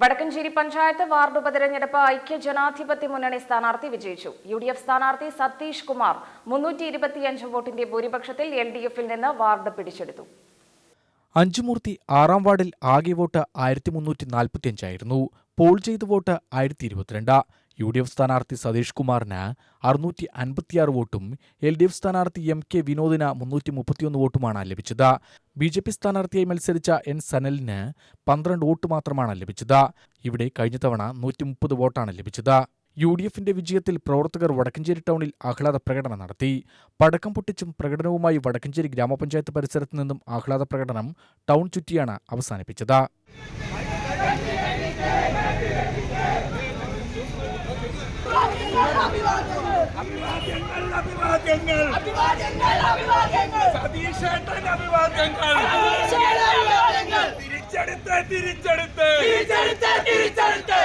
Vadakkanchery panchayat ward ഉപതെരഞ്ഞെടുപ്പ് ഐക്യ ജനാധിപത്യ മുന്നണി സ്ഥാനാർത്ഥി വിജയിച്ചു. യു ഡി എഫ് സ്ഥാനാർത്ഥി സതീഷ് കുമാർ മുന്നൂറ്റി ഇരുപത്തിയഞ്ച് വോട്ടിന്റെ ഭൂരിപക്ഷത്തിൽ എൽ ഡി എഫിൽ നിന്ന് വാർഡ് പിടിച്ചെടുത്തു. അഞ്ചുമൂർത്തി ആറാം വാർഡിൽ ആകെ വോട്ട് ആയിരത്തി മുന്നൂറ്റി നാൽപ്പത്തിയഞ്ചായിരുന്നു പോൾ ചെയ്ത വോട്ട് ആയിരത്തി ഇരുപത്തിരണ്ട്. യു ഡി എഫ് സ്ഥാനാർത്ഥി സതീഷ് കുമാറിന് അറുന്നൂറ്റി അൻപത്തിയാറ് വോട്ടും എൽ ഡി എഫ് സ്ഥാനാർത്ഥി എം കെ വിനോദിന് മുന്നൂറ്റി മുപ്പത്തിയൊന്ന് വോട്ടുമാണ് ലഭിച്ചത്. ബി ജെ പി സ്ഥാനാർത്ഥിയായി മത്സരിച്ച എൻ സനലിന് പന്ത്രണ്ട് വോട്ട് മാത്രമാണ് ലഭിച്ചത്. ഇവിടെ കഴിഞ്ഞ തവണ നൂറ്റി മുപ്പത് വോട്ടാണ് ലഭിച്ചത്. യു ഡി എഫിന്റെ വിജയത്തിൽ പ്രവർത്തകർ വടക്കഞ്ചേരി ടൗണിൽ ആഹ്ലാദ പ്രകടനം നടത്തി. പടക്കം പൊട്ടിച്ചും പ്രകടനവുമായി വടക്കഞ്ചേരി ഗ്രാമപഞ്ചായത്ത് പരിസരത്ത് നിന്നും ആഹ്ലാദ പ്രകടനം ടൗൺ ചുറ്റിയാണ് അവസാനിപ്പിച്ചത്. സതീഷേട്ടൻ അഭിവാദ്യങ്ങൾ. തിരിച്ചെടുത്ത് തിരിച്ചെടുത്ത്. തിരിച്ചെടുത്ത് തിരിച്ചെടുത്ത്.